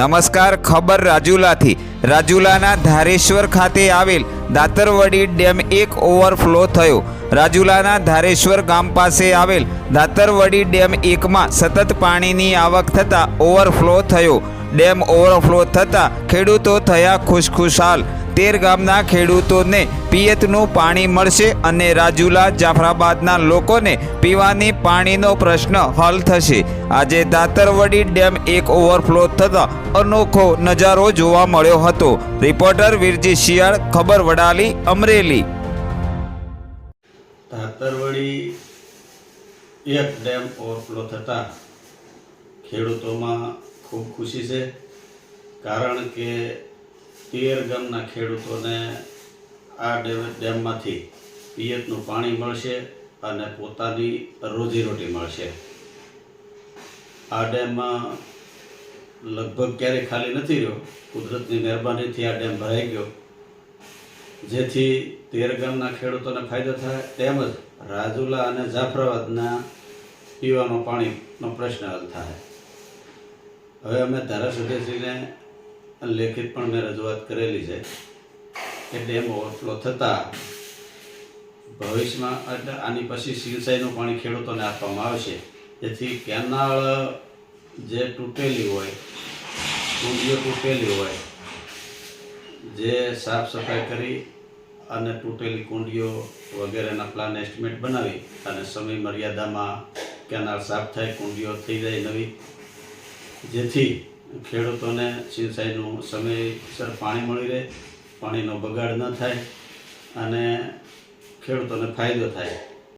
નમસ્કાર, ખબર રાજુલાથી. રાજુલાના ધારેશ્વર ખાતે આવેલ દાતરવડી ડેમ એક ઓવરફ્લો થયો. રાજુલાના ધારેશ્વર ગામ પાસે આવેલ દાતરવડી ડેમ એકમાં સતત પાણીની આવક થતાં ઓવરફ્લો થયો. ડેમ ઓવરફ્લો થતાં ખેડૂતો થયા ખુશખુશાલ. તેર ગામના ખેડૂતોને પિયતનું પાણી મળશે અને રાજુલા જાફરાબાદના લોકોને પીવાની પાણીનો પ્રશ્ન હલ થશે. આજે દાતરવડી ડેમ એક ઓવરફ્લો થતાં અનોખો નજારો જોવા મળ્યો હતો. રિપોર્ટર વીરજી શિયાળ, ખબર વડાલી, અમરેલી. દાતરવડી એક ડેમ ઓવરફ્લો થતાં ખેડૂતોમાં ખૂબ ખુશી છે. કારણ કે તેર ગામના ખેડૂતોને આ ડેમ ડેમમાંથી પિયતનું પાણી મળશે અને પોતાની રોજીરોટી મળશે. આ ડેમમાં લગભગ ક્યારેય ખાલી નથી રહ્યો. કુદરતની મહેરબાનીથી આ ડેમ ભરાઈ ગયો. જેથી તેર ગામના ખેડૂતોને ફાયદો થાય. તેમજ રાજુલા અને જાફરાબાદના પીવાનું પાણીનો પ્રશ્ન હલ થાય. હવે અમે ધારાસભ્યશ્રીને લેખિત પણ મેં રજૂઆત કરેલી છે. કે ડેમ ઓવરફ્લો થતાં ભવિષ્યમાં આની પછી સિંચાઈનું પાણી ખેડૂતોને આપવામાં આવશે. જેથી કેનાળ જે તૂટેલી હોય, કુંડીઓ તૂટેલી હોય, જે સાફ સફાઈ કરી અને તૂટેલી કુંડીઓ વગેરેના પ્લાન એસ્ટિમેટ બનાવી અને સમય મર્યાદામાં કેનાલ સાફ થાય, કુંડીઓ થઈ જાય નવી. જેથી ખેડૂતોને સિંચાઈનું સમયસર પાણી મળી રહે પાણીનો બગાડ ન થાય અને ખેડૂતોને ફાયદો થાય.